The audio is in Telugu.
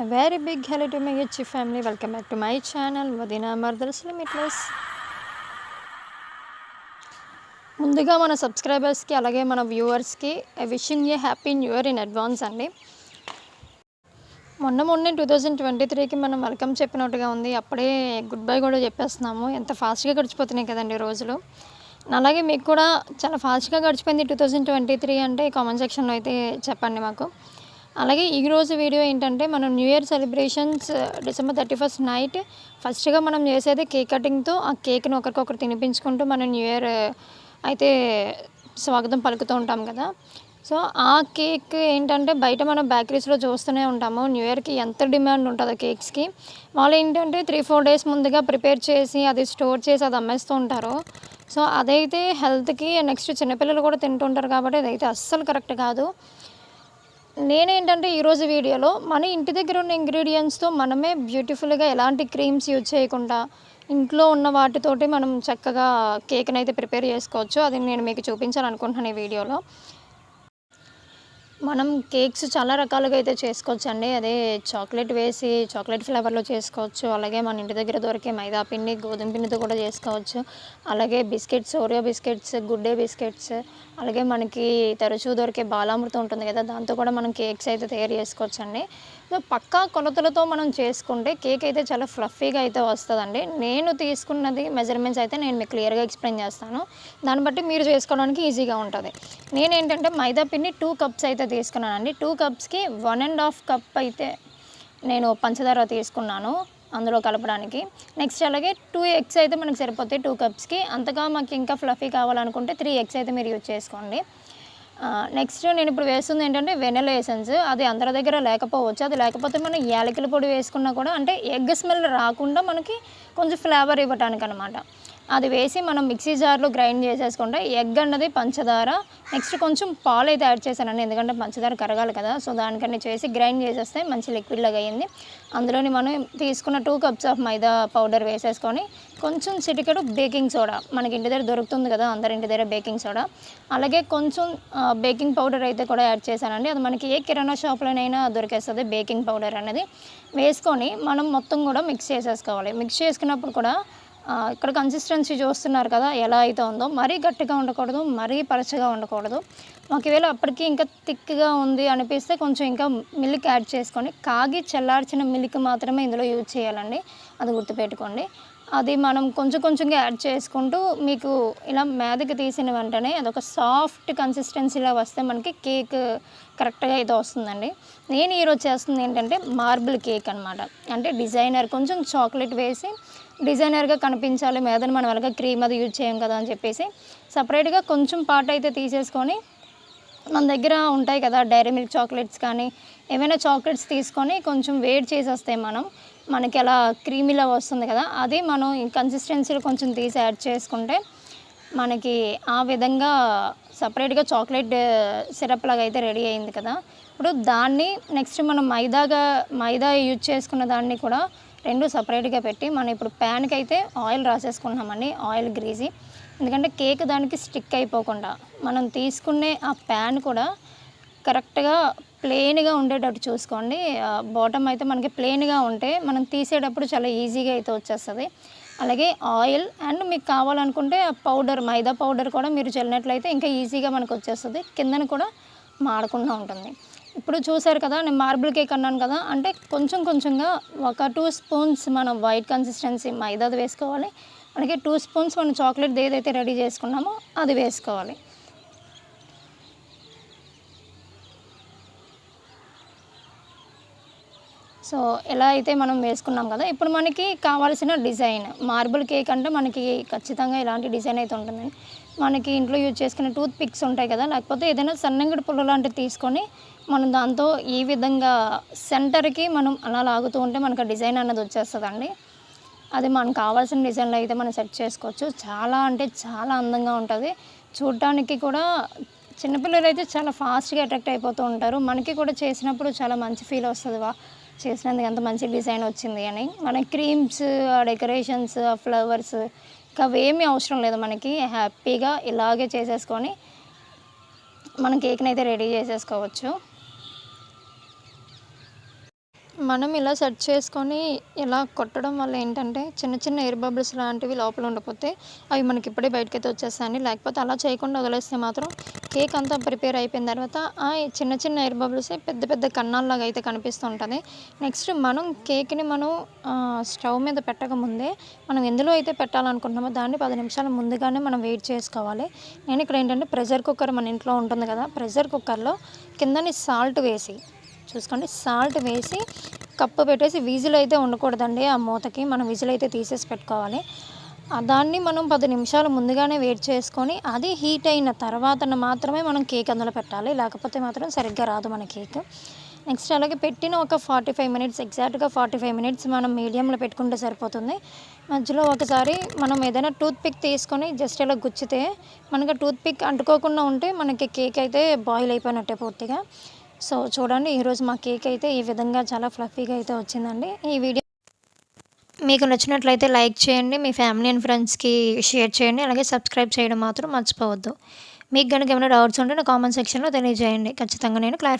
A very big hello to my Yichi family. Welcome back to my వదినా Vadina మీ Limitless. ముందుగా మన సబ్స్క్రైబర్స్కి అలాగే మన వ్యూవర్స్కి wishing a happy new year in advance అండి. మొన్న మొన్న టూ థౌజండ్ ట్వంటీ త్రీకి మనం వెల్కమ్ చెప్పినట్టుగా ఉంది. అప్పుడే గుడ్ బై కూడా చెప్పేస్తున్నాము. ఎంత ఫాస్ట్గా గడిచిపోతున్నాయి కదండి రోజులు. అలాగే మీకు కూడా చాలా ఫాస్ట్గా గడిచిపోయింది టూ థౌజండ్ ట్వంటీ త్రీ అంటే కామెంట్ సెక్షన్లో అయితే చెప్పండి మాకు. అలాగే ఈరోజు వీడియో ఏంటంటే మనం new year celebrations December thirty first night ఫస్ట్గా మనం చేసేది కేక్ కటింగ్తో ఆ కేక్ని ఒకరికొకరు తినిపించుకుంటూ మనం న్యూ ఇయర్ uh, అయితే స్వాగతం పలుకుతూ ఉంటాం కదా. సో ఆ కేక్ ఏంటంటే బయట మనం బేకరీస్లో చూస్తూనే ఉంటాము. న్యూ ఇయర్కి ఎంత డిమాండ్ ఉంటుందో కేక్స్కి వాళ్ళు ఏంటంటే త్రీ ఫోర్ డేస్ ముందుగా ప్రిపేర్ చేసి అది స్టోర్ చేసి అది అమ్మేస్తూ ఉంటారు. సో అదైతే హెల్త్కి నెక్స్ట్ చిన్నపిల్లలు కూడా తింటుంటారు కాబట్టి అదైతే అస్సలు కరెక్ట్ కాదు. నేనేంటంటే ఈరోజు వీడియోలో మన ఇంటి దగ్గర ఉన్న ఇంగ్రీడియంట్స్తో మనమే బ్యూటిఫుల్గా ఎలాంటి క్రీమ్స్ యూజ్ చేయకుండా ఇంట్లో ఉన్న వాటితోటి మనం చక్కగా కేక్ని అయితే ప్రిపేర్ చేసుకోవచ్చు. అది నేను మీకు చూపించాలనుకుంటున్నాను ఈ వీడియోలో. మనం కేక్స్ చాలా రకాలుగా అయితే చేసుకోవచ్చు అండి అదే చాక్లెట్ వేసి చాక్లెట్ ఫ్లేవర్లో చేసుకోవచ్చు. అలాగే మన ఇంటి దగ్గర దొరికే మైదా పిండి గోధుమ పిండితో కూడా చేసుకోవచ్చు. అలాగే biscuits Oreo biscuits Good Day biscuits అలాగే మనకి తరచూ దొరికే బాలామృతం ఉంటుంది కదా దాంతో కూడా మనం కేక్స్ అయితే తయారు చేసుకోవచ్చు అండి సో పక్కా కొలతలతో మనం చేసుకుంటే కేక్ అయితే చాలా ఫ్లఫీగా అయితే వస్తుందండి. నేను తీసుకున్నది మెజర్మెంట్స్ అయితే నేను మీకు క్లియర్గా ఎక్స్ప్లెయిన్ చేస్తాను. దాన్ని బట్టి మీరు చేసుకోవడానికి ఈజీగా ఉంటుంది. నేను ఏంటంటే మైదా పిండి టూ కప్స్ అయితే తీసుకున్నానండి. టూ కప్స్కి వన్ అండ్ హాఫ్ కప్ అయితే నేను పంచదార తీసుకున్నాను అందులో కలపడానికి. నెక్స్ట్ అలాగే టూ ఎగ్స్ అయితే మనకు సరిపోతాయి టూ కప్స్కి. అంతగా మాకు ఇంకా ఫ్లఫీ కావాలనుకుంటే త్రీ ఎగ్స్ అయితే మీరు యూజ్ చేసుకోండి. నెక్స్ట్ నేను ఇప్పుడు వేస్తుంది ఏంటంటే వెనెల ఎసెన్స్. అది అందరి దగ్గర లేకపోవచ్చు. అది లేకపోతే మనం యాలకుల పొడి వేసుకున్నా కూడా అంటే ఎగ్ స్మెల్ రాకుండా మనకి కొంచెం ఫ్లేవర్ ఇవ్వటానికి అనమాట అది వేసి మనం మిక్సీ జార్లో గ్రైండ్ చేసేసుకుంటే ఎగ్ అన్నది పంచదార. నెక్స్ట్ కొంచెం పాలు అయితే యాడ్ చేశానండి ఎందుకంటే పంచదార కరగాలి కదా. సో దానికన్నీ చేసి గ్రైండ్ చేసేస్తే మంచి లిక్విడ్ లాగా అయ్యింది. అందులోని మనం తీసుకున్న two cups of maida powder వేసేసుకొని కొంచెం చిటికెడు బేకింగ్ సోడా మనకి ఇంటి దగ్గర దొరుకుతుంది కదా అందరి ఇంటి దగ్గర బేకింగ్ సోడా అలాగే కొంచెం బేకింగ్ పౌడర్ అయితే కూడా యాడ్ చేశానండి. అది మనకి ఏ కిరాణా షాప్లోనైనా దొరికేస్తుంది బేకింగ్ పౌడర్ అనేది వేసుకొని మనం మొత్తం కూడా మిక్స్ చేసేసుకోవాలి. మిక్స్ చేసుకున్నప్పుడు కూడా ఇక్కడ కన్సిస్టెన్సీ చూస్తున్నారు కదా ఎలా అయితే ఉందో మరీ గట్టిగా ఉండకూడదు మరీ పరచగా ఉండకూడదు. ఒకవేళ అప్పటికి ఇంకా థిక్గా ఉంది అనిపిస్తే కొంచెం ఇంకా మిల్క్ యాడ్ చేసుకొని కాగి చల్లార్చిన మిల్క్ మాత్రమే ఇందులో యూజ్ చేయాలండి. అది గుర్తుపెట్టుకోండి. అది మనం కొంచెం కొంచెంగా యాడ్ చేసుకుంటూ మీకు ఇలా మేదకి తీసిన వెంటనే అదొక సాఫ్ట్ కన్సిస్టెన్సీలా వస్తే మనకి కేక్ కరెక్ట్గా అయితే వస్తుందండి. నేను ఈరోజు చేస్తుంది ఏంటంటే మార్బుల్ కేక్ అనమాట అంటే డిజైనర్ కొంచెం చాక్లెట్ వేసి డిజైనర్గా కనిపించాలి మీదని మనం అలాగే క్రీమ్ అది యూజ్ చేయం కదా అని చెప్పేసి సపరేట్గా కొంచెం పార్ట్ అయితే తీసేసుకొని మన దగ్గర ఉంటాయి కదా డైరీ మిల్క్ చాక్లెట్స్ కానీ ఏమైనా చాక్లెట్స్ తీసుకొని కొంచెం వేడి చేసేస్తాయి మనం. మనకి అలా క్రీమీలా వస్తుంది కదా అది మనం కన్సిస్టెన్సీలో కొంచెం తీసి యాడ్ చేసుకుంటే మనకి ఆ విధంగా సపరేట్గా చాక్లెట్ సిరప్ లాగా అయితే రెడీ అయింది కదా. ఇప్పుడు దాన్ని నెక్స్ట్ మనం మైదాగా మైదా యూజ్ చేసుకున్న దాన్ని కూడా రెండు సపరేట్గా పెట్టి మనం ఇప్పుడు ప్యాన్కి అయితే ఆయిల్ రాసేసుకున్నామండి ఆయిల్ గ్రీజీ ఎందుకంటే కేక్ దానికి స్టిక్ అయిపోకుండా మనం తీసుకునే ఆ ప్యాన్ కూడా కరెక్ట్గా ప్లెయిన్గా ఉండేటట్టు చూసుకోండి. బాటమ్ అయితే మనకి ప్లెయిన్గా ఉంటే మనం తీసేటప్పుడు చాలా ఈజీగా అయితే వచ్చేస్తుంది. అలాగే ఆయిల్ అండ్ మీకు కావాలనుకుంటే ఆ పౌడర్ మైదా పౌడర్ కూడా మీరు చల్లినట్లయితే ఇంకా ఈజీగా మనకు వచ్చేస్తుంది. కిందన కూడా మాడకుండా ఉంటుంది. ఇప్పుడు చూసారు కదా నేను మార్బుల్ కేక్ అన్నాను కదా అంటే కొంచెం కొంచెంగా ఒక టూ స్పూన్స్ మనం వైట్ కన్సిస్టెన్సీ మైదాది వేసుకోవాలి. అలాగే టూ స్పూన్స్ మనం చాక్లెట్ ఏదైతే రెడీ చేసుకున్నామో అది వేసుకోవాలి. సో ఎలా అయితే మనం వేసుకున్నాం కదా ఇప్పుడు మనకి కావాల్సిన డిజైన్ మార్బుల్ కేక్ అంటే మనకి ఖచ్చితంగా ఇలాంటి డిజైన్ అయితే ఉంటుందండి మనకి ఇంట్లో యూజ్ చేసుకునే టూత్ పిక్స్ ఉంటాయి కదా లేకపోతే ఏదైనా సన్నంగిడి పుల్ల లాంటివి తీసుకొని మనం దాంతో ఈ విధంగా సెంటర్కి మనం అలా లాగుతూ ఉంటే మనకు ఆ డిజైన్ అన్నది వచ్చేస్తుందండి. అది మనకు కావాల్సిన డిజైన్లో అయితే మనం సెట్ చేసుకోవచ్చు. చాలా అంటే చాలా అందంగా ఉంటుంది. చూడటానికి కూడా చిన్నపిల్లలు అయితే చాలా ఫాస్ట్గా అట్రాక్ట్ అయిపోతూ ఉంటారు. మనకి కూడా చేసినప్పుడు చాలా మంచి ఫీల్ వస్తుంది. వా చేసినందుకు ఎంత మంచి డిజైన్ వచ్చింది అని. మన క్రీమ్స్ డెకరేషన్స్ ఫ్లవర్స్ ఇంకా అవేమీ అవసరం లేదు మనకి. హ్యాపీగా ఇలాగే చేసేసుకొని మనం కేక్ని అయితే రెడీ చేసేసుకోవచ్చు. మనం ఇలా సెట్ చేసుకొని ఇలా కొట్టడం వల్ల ఏంటంటే చిన్న చిన్న ఎయిర్ బబుల్స్ లాంటివి లోపల ఉండిపోతే అవి మనకి ఇప్పుడే బయటకైతే వచ్చేస్తాయండి. లేకపోతే అలా చేయకుండా వదిలేస్తే మాత్రం కేక్ అంతా ప్రిపేర్ అయిపోయిన తర్వాత ఆ చిన్న చిన్న ఎయిర్ బబుల్స్ పెద్ద పెద్ద కన్నాల్లాగా అయితే కనిపిస్తూ ఉంటుంది. నెక్స్ట్ మనం కేక్ని మనం స్టవ్ మీద పెట్టకముందే మనం ఎందులో అయితే పెట్టాలనుకుంటున్నామో దాన్ని పది నిమిషాల ముందుగానే మనం వెయిట్ చేసుకోవాలి. నేను ఇక్కడ ఏంటంటే ప్రెషర్ కుక్కర్ మన ఇంట్లో ఉంటుంది కదా ప్రెషర్ కుక్కర్లో కిందని సాల్ట్ వేసి చూసుకోండి. సాల్ట్ వేసి కప్పు పెట్టేసి విజిల్ అయితే ఉండకూడదండి. ఆ మూతకి మనం విజిల్ అయితే తీసేసి పెట్టుకోవాలి. దాన్ని మనం పది నిమిషాలు ముందుగానే వెయిట్ చేసుకొని అది హీట్ అయిన తర్వాత మాత్రమే మనం కేక్ అందులో పెట్టాలి. లేకపోతే మాత్రం సరిగ్గా రాదు మన కేక్. నెక్స్ట్ అలాగే పెట్టిన ఒక ఫార్టీ ఫైవ్ మినిట్స్ ఎగ్జాక్ట్గా ఫార్టీ ఫైవ్ మినిట్స్ మనం మీడియంలో పెట్టుకుంటే సరిపోతుంది. మధ్యలో ఒకసారి మనం ఏదైనా టూత్పిక్ తీసుకొని జస్ట్ ఇలా గుచ్చితే మనకి టూత్పిక్ అంటుకోకుండా ఉంటే మనకి కేక్ అయితే బాయిల్ అయిపోయినట్టే పూర్తిగా. సో చూడండి ఈరోజు మా కేక్ అయితే ఈ విధంగా చాలా ఫ్లఫీగా అయితే వచ్చిందండి. ఈ వీడియో మీకు నచ్చినట్లయితే లైక్ చేయండి మీ ఫ్యామిలీ అండ్ ఫ్రెండ్స్కి షేర్ చేయండి అలాగే సబ్స్క్రైబ్ చేయడం మాత్రం మర్చిపోవద్దు. మీకు కనుక ఏమైనా డౌట్స్ ఉంటే నా కామెంట్ సెక్షన్లో తెలియజేయండి. ఖచ్చితంగా నేను క్లారిఫై